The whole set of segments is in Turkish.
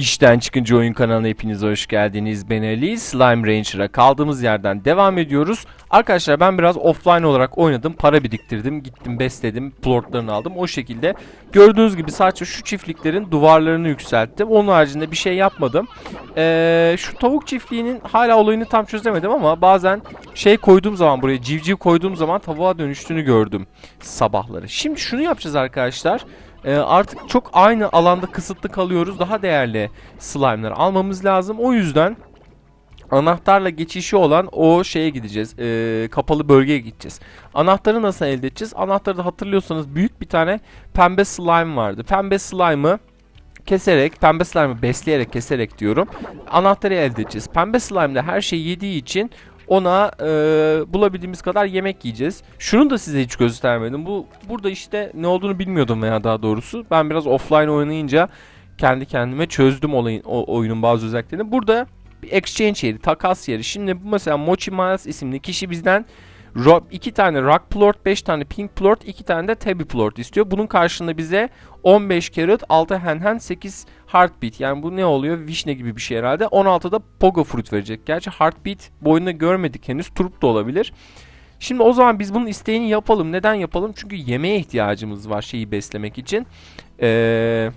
İşten çıkınca oyun kanalına hepiniz hoş geldiniz. Ben Ali. Slime Ranger'a kaldığımız yerden devam ediyoruz. Arkadaşlar ben biraz offline olarak oynadım. Para biriktirdim. Gittim besledim. Plortlarını aldım. O şekilde gördüğünüz gibi sadece şu çiftliklerin duvarlarını yükselttim. Onun haricinde bir şey yapmadım. Ee, şu tavuk çiftliğinin hala olayını tam çözemedim ama bazen şey koyduğum zaman buraya civciv koyduğum zaman tavuğa dönüştüğünü gördüm sabahları. Şimdi şunu yapacağız arkadaşlar. Ee, artık çok aynı alanda kısıtlı kalıyoruz. Daha değerli slime'lar almamız lazım. O yüzden anahtarla geçişi olan o şeye gideceğiz. Ee, kapalı bölgeye gideceğiz. Anahtarı nasıl elde edeceğiz? Anahtarı da hatırlıyorsanız büyük bir tane pembe slime vardı. Pembe slime'ı keserek, pembe slime'ı besleyerek, keserek diyorum. Anahtarı elde edeceğiz. Pembe slime de her şeyi yediği için ona e, bulabildiğimiz kadar yemek yiyeceğiz. Şunu da size hiç göstermedim. Bu burada işte ne olduğunu bilmiyordum veya daha doğrusu. Ben biraz offline oynayınca kendi kendime çözdüm olayın o oyunun bazı özelliklerini. Burada bir exchange yeri, takas yeri. Şimdi bu mesela Mochi Miles isimli kişi bizden ro- iki tane rock plort, 5 tane pink plort, 2 tane de tabby plort istiyor. Bunun karşılığında bize 15 carrot, 6 henhen, 8 heartbeat. Yani bu ne oluyor? Vişne gibi bir şey herhalde. 16 da pogo fruit verecek. Gerçi heartbeat boyunda görmedik henüz. Turp da olabilir. Şimdi o zaman biz bunun isteğini yapalım. Neden yapalım? Çünkü yemeğe ihtiyacımız var şeyi beslemek için. Eee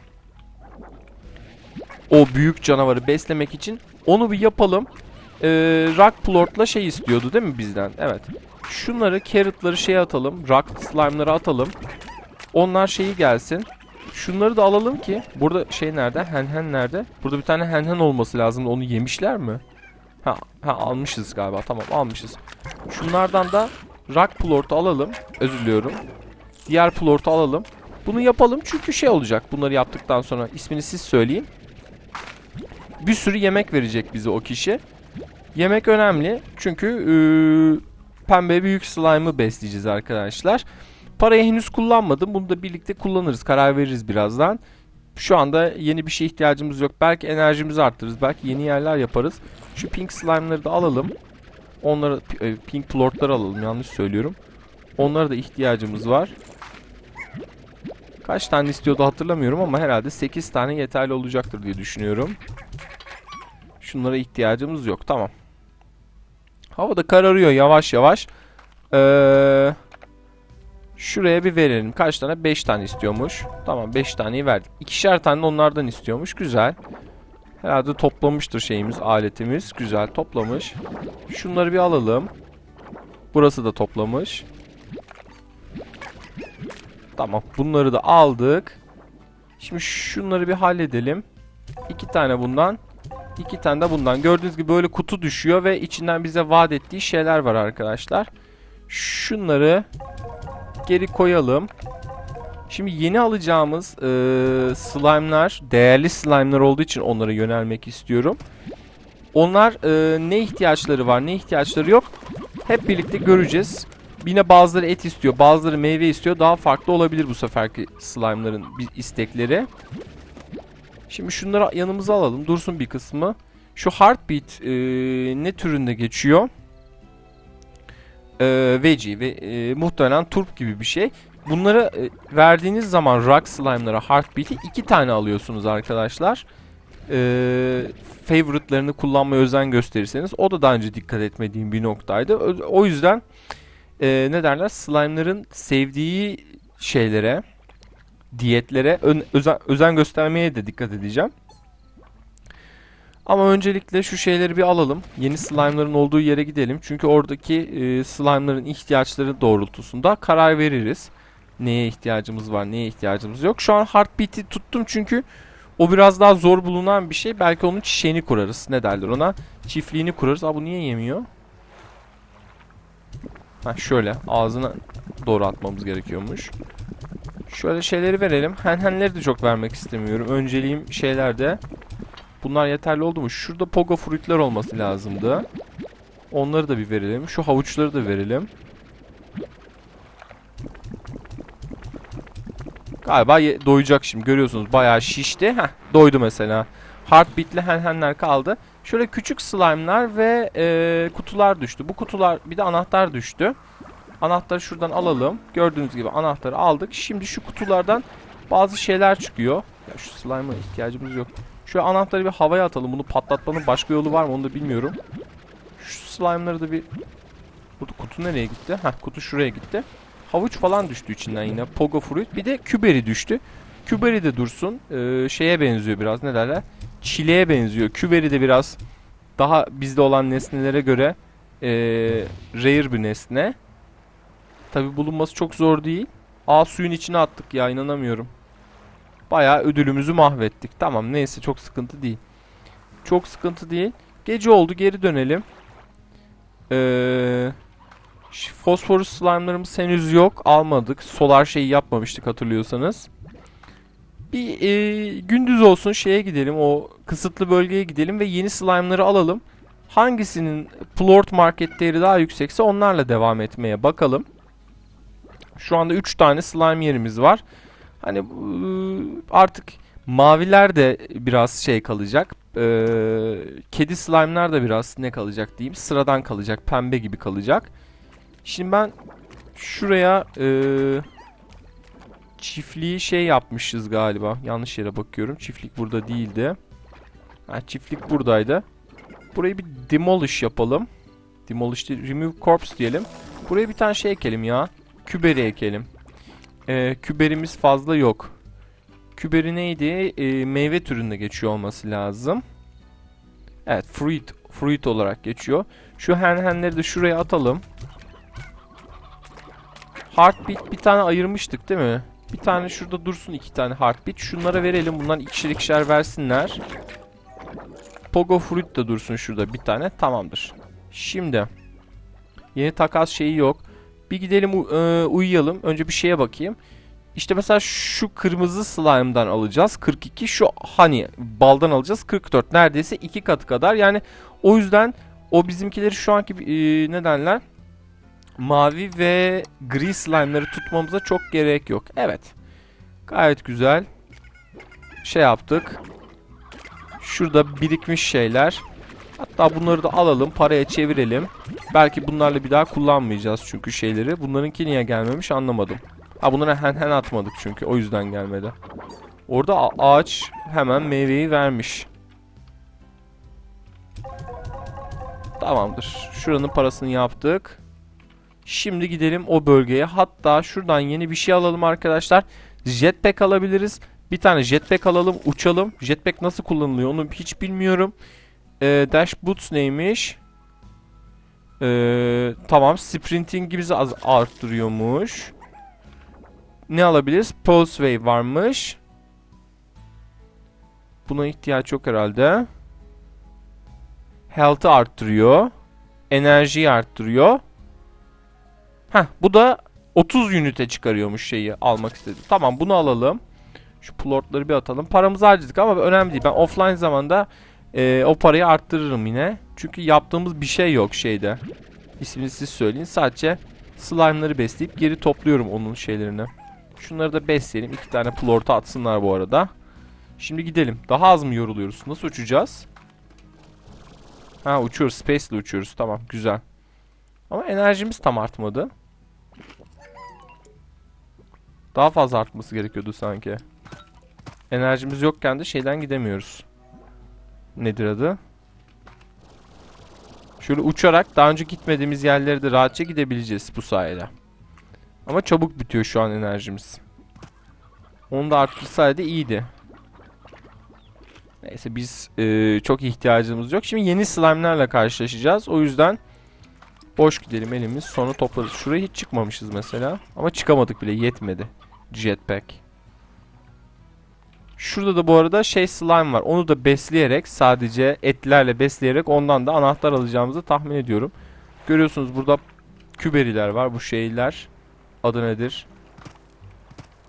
o büyük canavarı beslemek için onu bir yapalım. Ee, rock plort'la şey istiyordu değil mi bizden? Evet. Şunları carrot'ları şeye atalım. Rock slime'ları atalım. Onlar şeyi gelsin. Şunları da alalım ki. Burada şey nerede? Henhen nerede? Burada bir tane henhen olması lazım. Onu yemişler mi? Ha, ha almışız galiba. Tamam almışız. Şunlardan da rock plort'u alalım. Özür diliyorum. Diğer plort'u alalım. Bunu yapalım çünkü şey olacak. Bunları yaptıktan sonra ismini siz söyleyin bir sürü yemek verecek bize o kişi. Yemek önemli çünkü ee, pembe büyük slime'ı besleyeceğiz arkadaşlar. Parayı henüz kullanmadım. Bunu da birlikte kullanırız. Karar veririz birazdan. Şu anda yeni bir şey ihtiyacımız yok. Belki enerjimizi arttırırız. Belki yeni yerler yaparız. Şu pink slime'ları da alalım. Onları e, pink plortları alalım. Yanlış söylüyorum. Onlara da ihtiyacımız var. Kaç tane istiyordu hatırlamıyorum ama herhalde 8 tane yeterli olacaktır diye düşünüyorum. Şunlara ihtiyacımız yok. Tamam. Hava da kararıyor yavaş yavaş. Ee, şuraya bir verelim. Kaç tane? 5 tane istiyormuş. Tamam 5 taneyi verdik. İkişer tane onlardan istiyormuş. Güzel. Herhalde toplamıştır şeyimiz, aletimiz. Güzel toplamış. Şunları bir alalım. Burası da toplamış. Tamam bunları da aldık. Şimdi şunları bir halledelim. İki tane bundan. İki tane de bundan. Gördüğünüz gibi böyle kutu düşüyor ve içinden bize vaat ettiği şeyler var arkadaşlar. Şunları geri koyalım. Şimdi yeni alacağımız e, slime'lar değerli slime'lar olduğu için onlara yönelmek istiyorum. Onlar e, ne ihtiyaçları var ne ihtiyaçları yok hep birlikte göreceğiz. Yine bazıları et istiyor, bazıları meyve istiyor. Daha farklı olabilir bu seferki slime'ların istekleri. Şimdi şunları yanımıza alalım. Dursun bir kısmı. Şu heartbeat e, ne türünde geçiyor? E, veggie ve e, muhtemelen turp gibi bir şey. Bunları e, verdiğiniz zaman rock slime'lara heartbeat'i iki tane alıyorsunuz arkadaşlar. E, favorite'larını kullanmaya özen gösterirseniz o da daha önce dikkat etmediğim bir noktaydı. O, o yüzden e, ne derler slime'ların sevdiği şeylere diyetlere ön, özen, özen göstermeye de dikkat edeceğim. Ama öncelikle şu şeyleri bir alalım. Yeni slime'ların olduğu yere gidelim. Çünkü oradaki e, slime'ların ihtiyaçları doğrultusunda karar veririz. Neye ihtiyacımız var, neye ihtiyacımız yok. Şu an Heartbeat'i tuttum çünkü o biraz daha zor bulunan bir şey. Belki onun çiçeğini kurarız. Ne derler ona? Çiftliğini kurarız. Aa bu niye yemiyor? Ha şöyle ağzına doğru atmamız gerekiyormuş. Şöyle şeyleri verelim. Henhenleri de çok vermek istemiyorum. Önceliğim şeylerde. Bunlar yeterli oldu mu? Şurada pogo fruitler olması lazımdı. Onları da bir verelim. Şu havuçları da verelim. Galiba doyacak şimdi. Görüyorsunuz bayağı şişti. Heh, doydu mesela. Heartbeat'li henhenler kaldı. Şöyle küçük slime'lar ve e, kutular düştü. Bu kutular bir de anahtar düştü. Anahtarı şuradan alalım. Gördüğünüz gibi anahtarı aldık. Şimdi şu kutulardan bazı şeyler çıkıyor. Ya şu slime'a ihtiyacımız yok. Şu anahtarı bir havaya atalım. Bunu patlatmanın başka yolu var mı onu da bilmiyorum. Şu slime'ları da bir... Kutu, kutu nereye gitti? Heh kutu şuraya gitti. Havuç falan düştü içinden yine. Pogo fruit. Bir de küberi düştü. Küberi de dursun. Ee, şeye benziyor biraz ne derler? Çileğe benziyor. Küberi de biraz daha bizde olan nesnelere göre ee, rare bir nesne. Tabi bulunması çok zor değil. Aa suyun içine attık ya inanamıyorum. Bayağı ödülümüzü mahvettik. Tamam neyse çok sıkıntı değil. Çok sıkıntı değil. Gece oldu geri dönelim. Ee, fosforus slime'larımız henüz yok. Almadık. Solar şeyi yapmamıştık hatırlıyorsanız. Bir e, gündüz olsun şeye gidelim. O kısıtlı bölgeye gidelim ve yeni slime'ları alalım. Hangisinin plort market değeri daha yüksekse onlarla devam etmeye bakalım. Şu anda 3 tane slime yerimiz var. Hani ıı, artık maviler de biraz şey kalacak. Ee, kedi slime'lar da biraz ne kalacak diyeyim. Sıradan kalacak. Pembe gibi kalacak. Şimdi ben şuraya ee, çiftliği şey yapmışız galiba. Yanlış yere bakıyorum. Çiftlik burada değildi. Ha, çiftlik buradaydı. Burayı bir demolish yapalım. Demolish değil, remove corpse diyelim. Buraya bir tane şey ekelim ya. Küberi ekelim. Ee, küberimiz fazla yok. Küberi neydi? Ee, meyve türünde geçiyor olması lazım. Evet fruit, fruit olarak geçiyor. Şu henhenleri de şuraya atalım. Heartbeat bir tane ayırmıştık değil mi? Bir tane şurada dursun iki tane heartbeat. Şunlara verelim. Bunlar ikişer ikişer versinler. Pogo fruit de dursun şurada bir tane. Tamamdır. Şimdi yeni takas şeyi yok. Bir gidelim e, uyuyalım. Önce bir şeye bakayım. İşte mesela şu kırmızı slime'dan alacağız. 42. Şu hani baldan alacağız. 44. Neredeyse iki katı kadar. Yani o yüzden o bizimkileri şu anki e, ne derler? Mavi ve gri slime'ları tutmamıza çok gerek yok. Evet. Gayet güzel. Şey yaptık. Şurada birikmiş şeyler. Hatta bunları da alalım. Paraya çevirelim. Belki bunlarla bir daha kullanmayacağız çünkü şeyleri. Bunlarınki niye gelmemiş anlamadım. Ha bunlara hen hen atmadık çünkü. O yüzden gelmedi. Orada ağaç hemen meyveyi vermiş. Tamamdır. Şuranın parasını yaptık. Şimdi gidelim o bölgeye. Hatta şuradan yeni bir şey alalım arkadaşlar. Jetpack alabiliriz. Bir tane jetpack alalım, uçalım. Jetpack nasıl kullanılıyor onu hiç bilmiyorum. Ee, dash boots neymiş? Ee, tamam, sprintingimizi az arttırıyormuş. Ne alabiliriz? Pulse wave varmış. Buna ihtiyaç yok herhalde. Health'ı arttırıyor. Enerjiyi arttırıyor. Heh, bu da 30 ünite çıkarıyormuş şeyi almak istedim. Tamam bunu alalım. Şu plotları bir atalım. Paramızı harcadık ama önemli değil. Ben offline zamanda e, o parayı arttırırım yine. Çünkü yaptığımız bir şey yok şeyde. İsmini siz söyleyin. Sadece slime'ları besleyip geri topluyorum onun şeylerini. Şunları da besleyelim. İki tane plorta atsınlar bu arada. Şimdi gidelim. Daha az mı yoruluyoruz? Nasıl uçacağız? Ha uçuyoruz. Space ile uçuyoruz. Tamam güzel. Ama enerjimiz tam artmadı. Daha fazla artması gerekiyordu sanki. Enerjimiz yokken de şeyden gidemiyoruz. Nedir adı? Şöyle uçarak daha önce gitmediğimiz yerlere de rahatça gidebileceğiz bu sayede. Ama çabuk bitiyor şu an enerjimiz. Onu da arttırsaydı iyiydi. Neyse biz e, çok ihtiyacımız yok. Şimdi yeni slime'lerle karşılaşacağız. O yüzden boş gidelim elimiz. Sonra toplarız. Şuraya hiç çıkmamışız mesela. Ama çıkamadık bile. Yetmedi. Jetpack. Şurada da bu arada şey slime var. Onu da besleyerek sadece etlerle besleyerek ondan da anahtar alacağımızı tahmin ediyorum. Görüyorsunuz burada küberiler var. Bu şeyler adı nedir?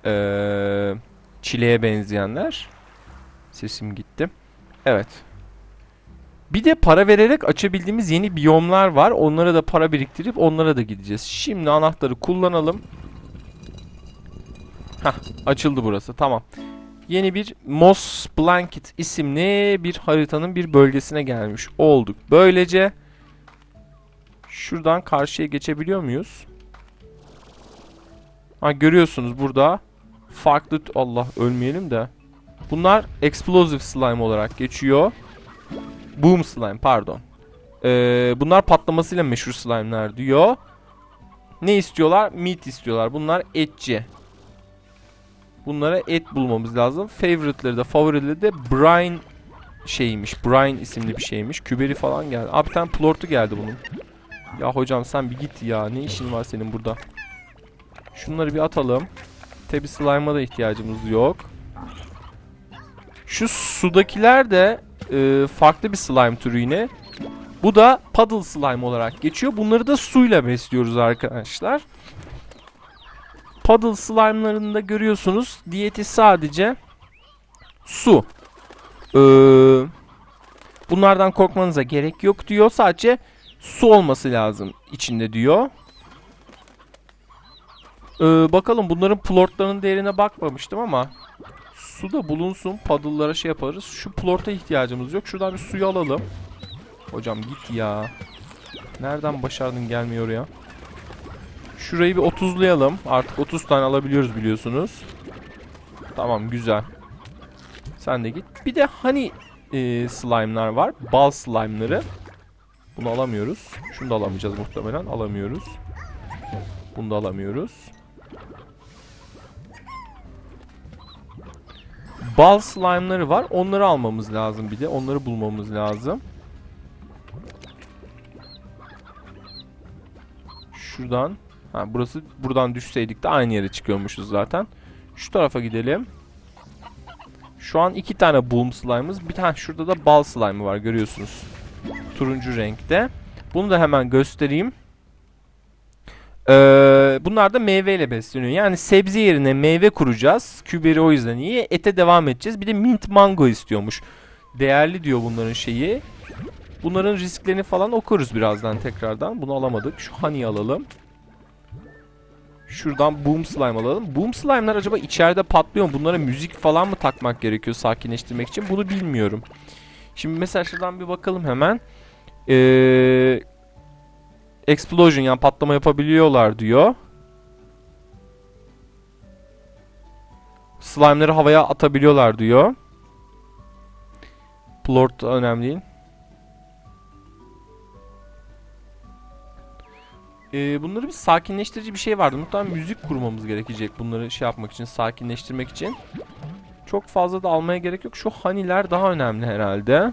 Ee, çileğe benzeyenler. Sesim gitti. Evet. Bir de para vererek açabildiğimiz yeni biyomlar var. Onlara da para biriktirip onlara da gideceğiz. Şimdi anahtarı kullanalım. Hah açıldı burası tamam. Yeni bir Moss Blanket isimli bir haritanın bir bölgesine gelmiş olduk. Böylece şuradan karşıya geçebiliyor muyuz? Ha görüyorsunuz burada farklı Allah ölmeyelim de Bunlar explosive slime olarak geçiyor. Boom slime pardon. Ee, bunlar patlamasıyla meşhur slime'lar diyor. Ne istiyorlar? Meat istiyorlar. Bunlar etçi. Bunlara et bulmamız lazım. Favorite'leri de favorileri de brine şeymiş. Brine isimli bir şeymiş. Küberi falan geldi. Abi bir tane plortu geldi bunun. Ya hocam sen bir git ya. Ne işin var senin burada? Şunları bir atalım. Tabi slime'a da ihtiyacımız yok. Şu sudakiler de e, farklı bir slime türü yine. Bu da puddle slime olarak geçiyor. Bunları da suyla besliyoruz arkadaşlar. Puddle slime'larını da görüyorsunuz. Diyeti sadece su. Ee, bunlardan korkmanıza gerek yok diyor. Sadece su olması lazım içinde diyor. Ee, bakalım bunların plortlarının değerine bakmamıştım ama su da bulunsun. Puddle'lara şey yaparız. Şu plorta ihtiyacımız yok. Şuradan bir suyu alalım. Hocam git ya. Nereden başardın gelmiyor ya? Şurayı bir 30'layalım. Artık 30 tane alabiliyoruz biliyorsunuz. Tamam güzel. Sen de git. Bir de hani e, slime'lar var. Bal slime'ları. Bunu alamıyoruz. Şunu da alamayacağız muhtemelen. Alamıyoruz. Bunu da alamıyoruz. Bal slime'ları var. Onları almamız lazım bir de. Onları bulmamız lazım. Şuradan. Ha burası buradan düşseydik de aynı yere çıkıyormuşuz zaten. Şu tarafa gidelim. Şu an iki tane boom slime'ımız. Bir tane şurada da bal slime'ı var görüyorsunuz. Turuncu renkte. Bunu da hemen göstereyim. Ee, bunlar da meyveyle besleniyor. Yani sebze yerine meyve kuracağız. Küberi o yüzden iyi. Ete devam edeceğiz. Bir de mint mango istiyormuş. Değerli diyor bunların şeyi. Bunların risklerini falan okuruz birazdan tekrardan. Bunu alamadık. Şu honey alalım. Şuradan boom slime alalım. Boom slime'lar acaba içeride patlıyor mu? Bunlara müzik falan mı takmak gerekiyor sakinleştirmek için? Bunu bilmiyorum. Şimdi mesela şuradan bir bakalım hemen. Ee, explosion yani patlama yapabiliyorlar diyor. Slime'ları havaya atabiliyorlar diyor. Plort önemli değil. Ee, bunları bir sakinleştirici bir şey vardı. Muhtemelen müzik kurmamız gerekecek bunları şey yapmak için, sakinleştirmek için. Çok fazla da almaya gerek yok. Şu haniler daha önemli herhalde.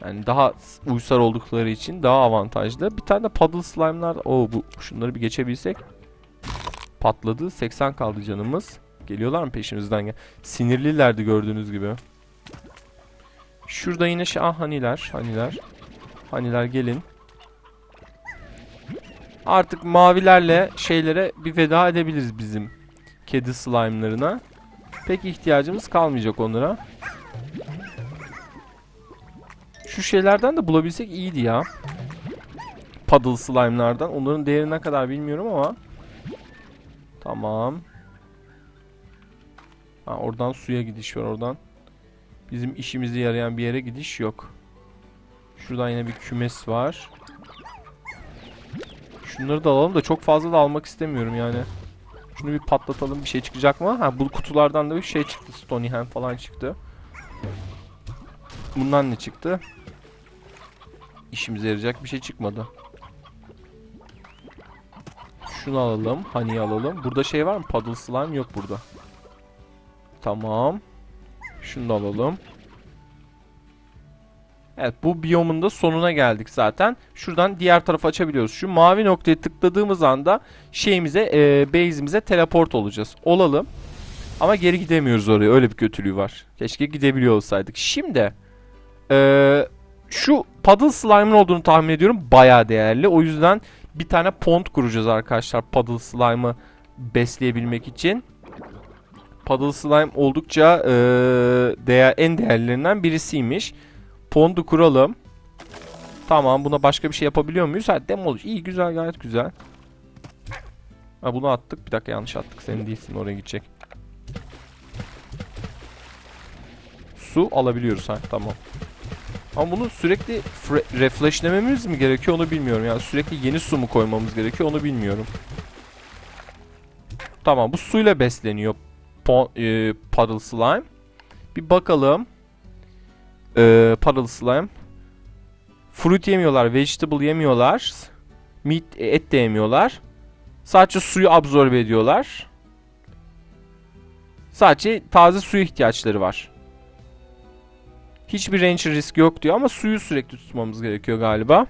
Yani daha uysal oldukları için daha avantajlı. Bir tane de puddle slime'lar. Oo bu şunları bir geçebilsek. Patladı. 80 kaldı canımız. Geliyorlar mı peşimizden? Sinirlilerdi gördüğünüz gibi. Şurada yine şey ah haniler, haniler. Haniler gelin. Artık mavilerle şeylere bir veda edebiliriz bizim kedi slime'larına. Pek ihtiyacımız kalmayacak onlara. Şu şeylerden de bulabilsek iyiydi ya. Puddle slime'lardan. Onların değeri ne kadar bilmiyorum ama. Tamam. Ha, oradan suya gidiş var oradan. Bizim işimize yarayan bir yere gidiş yok. Şuradan yine bir kümes var. Şunları da alalım da çok fazla da almak istemiyorum yani. Şunu bir patlatalım bir şey çıkacak mı? Ha bu kutulardan da bir şey çıktı. Stony Hand falan çıktı. Bundan ne çıktı? İşimize yarayacak bir şey çıkmadı. Şunu alalım. Honey alalım. Burada şey var mı? Puddle slime yok burada. Tamam. Şunu da alalım. Evet bu biyomun da sonuna geldik zaten. Şuradan diğer tarafı açabiliyoruz. Şu mavi noktaya tıkladığımız anda şeyimize, e, base'imize teleport olacağız. Olalım. Ama geri gidemiyoruz oraya. Öyle bir kötülüğü var. Keşke gidebiliyor olsaydık. Şimdi e, şu puddle slime'ın olduğunu tahmin ediyorum. Baya değerli. O yüzden bir tane pond kuracağız arkadaşlar. Puddle slime'ı besleyebilmek için. Puddle slime oldukça e, değer, en değerlilerinden birisiymiş. Pond'u kuralım. Tamam buna başka bir şey yapabiliyor muyuz? Ha demolish. İyi güzel gayet güzel. Ha bunu attık. Bir dakika yanlış attık. Senin değilsin oraya gidecek. Su alabiliyoruz ha tamam. Ama bunu sürekli refreshlememiz mi gerekiyor onu bilmiyorum. Yani sürekli yeni su mu koymamız gerekiyor onu bilmiyorum. Tamam bu suyla besleniyor. Po e, puddle slime. Bir bakalım. Ee, puddle slime. Fruit yemiyorlar, vegetable yemiyorlar. Meat, et de yemiyorlar. Sadece suyu absorbe ediyorlar. Sadece taze suya ihtiyaçları var. Hiçbir range risk yok diyor ama suyu sürekli tutmamız gerekiyor galiba.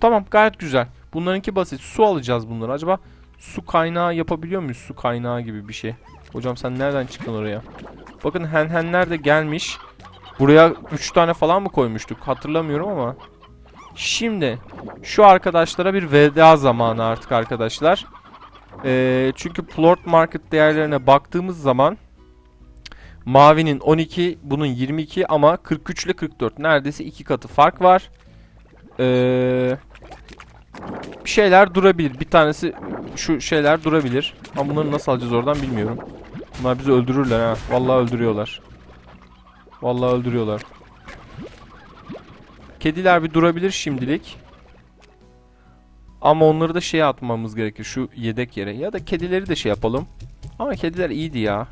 Tamam gayet güzel. Bunlarınki basit. Su alacağız bunları. Acaba su kaynağı yapabiliyor muyuz? Su kaynağı gibi bir şey. Hocam sen nereden çıktın oraya? Bakın henhenler de gelmiş. Buraya 3 tane falan mı koymuştuk? Hatırlamıyorum ama. Şimdi şu arkadaşlara bir veda zamanı artık arkadaşlar. Ee, çünkü plot market değerlerine baktığımız zaman mavinin 12, bunun 22 ama 43 ile 44 neredeyse iki katı fark var. Ee, bir şeyler durabilir. Bir tanesi şu şeyler durabilir. Ama bunları nasıl alacağız oradan bilmiyorum. Bunlar bizi öldürürler ha. Vallahi öldürüyorlar. Vallahi öldürüyorlar. Kediler bir durabilir şimdilik. Ama onları da şeye atmamız gerekir. Şu yedek yere. Ya da kedileri de şey yapalım. Ama kediler iyiydi ya.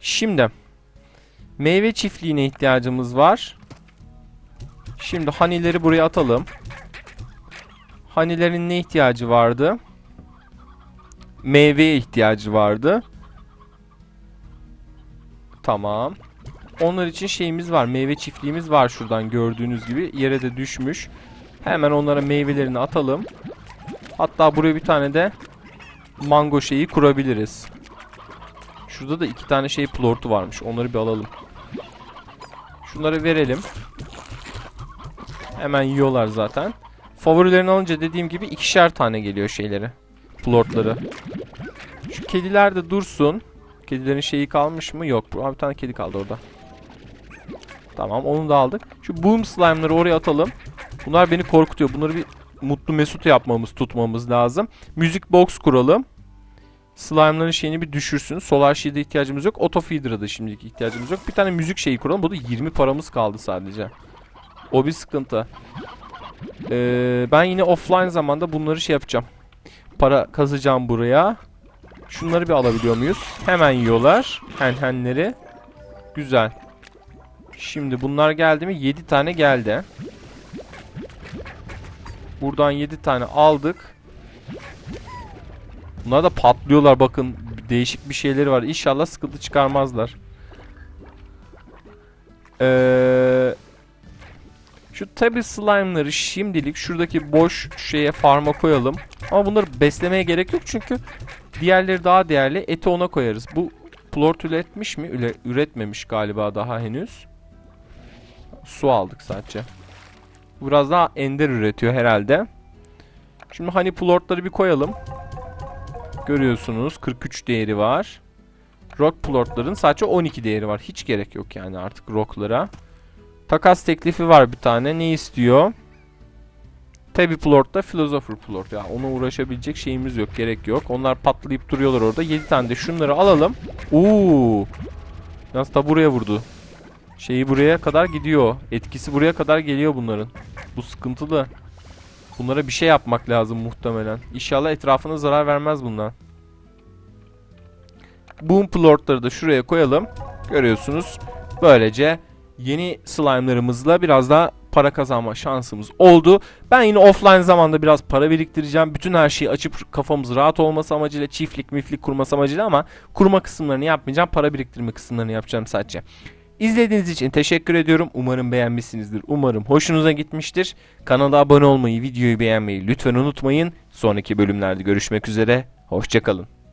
Şimdi. Meyve çiftliğine ihtiyacımız var. Şimdi hanileri buraya atalım. Hanilerin ne ihtiyacı vardı? Meyveye ihtiyacı vardı. Tamam. Onlar için şeyimiz var. Meyve çiftliğimiz var şuradan gördüğünüz gibi. Yere de düşmüş. Hemen onlara meyvelerini atalım. Hatta buraya bir tane de mango şeyi kurabiliriz. Şurada da iki tane şey plortu varmış. Onları bir alalım. Şunları verelim. Hemen yiyorlar zaten. Favorilerini alınca dediğim gibi ikişer tane geliyor şeyleri. Plortları. Şu kediler de dursun. Kedilerin şeyi kalmış mı? Yok. Bir tane kedi kaldı orada. Tamam onu da aldık. Şu boom slime'ları oraya atalım. Bunlar beni korkutuyor. Bunları bir mutlu mesut yapmamız, tutmamız lazım. Müzik box kuralım. Slime'ların şeyini bir düşürsün. Solar Shield'e ihtiyacımız yok. Auto Feeder'a da şimdilik ihtiyacımız yok. Bir tane müzik şeyi kuralım. Bu da 20 paramız kaldı sadece. O bir sıkıntı. Ee, ben yine offline zamanda bunları şey yapacağım. Para kazacağım buraya. Şunları bir alabiliyor muyuz? Hemen yiyorlar. Henhenleri. Güzel. Şimdi bunlar geldi mi? 7 tane geldi. Buradan 7 tane aldık. Bunlar da patlıyorlar bakın. Değişik bir şeyleri var. İnşallah sıkıntı çıkarmazlar. Eee... Şu tabi slime'ları şimdilik şuradaki boş şeye farma koyalım. Ama bunları beslemeye gerek yok çünkü diğerleri daha değerli. Eti ona koyarız. Bu plort üretmiş mi? Üle, üretmemiş galiba daha henüz. Su aldık sadece. Biraz daha ender üretiyor herhalde. Şimdi hani plortları bir koyalım. Görüyorsunuz 43 değeri var. Rock plortların sadece 12 değeri var. Hiç gerek yok yani artık rocklara. Takas teklifi var bir tane. Ne istiyor? Tabi plortta philosopher plort. Ya ona uğraşabilecek şeyimiz yok. Gerek yok. Onlar patlayıp duruyorlar orada. 7 tane de şunları alalım. Uuu. Yalnız da buraya vurdu. Şeyi buraya kadar gidiyor. Etkisi buraya kadar geliyor bunların. Bu sıkıntılı. Bunlara bir şey yapmak lazım muhtemelen. İnşallah etrafına zarar vermez bunlar. Boom plortları da şuraya koyalım. Görüyorsunuz. Böylece yeni slime'larımızla biraz daha para kazanma şansımız oldu. Ben yine offline zamanda biraz para biriktireceğim. Bütün her şeyi açıp kafamız rahat olması amacıyla çiftlik miflik kurması amacıyla ama kurma kısımlarını yapmayacağım. Para biriktirme kısımlarını yapacağım sadece. İzlediğiniz için teşekkür ediyorum. Umarım beğenmişsinizdir. Umarım hoşunuza gitmiştir. Kanala abone olmayı, videoyu beğenmeyi lütfen unutmayın. Sonraki bölümlerde görüşmek üzere. Hoşçakalın.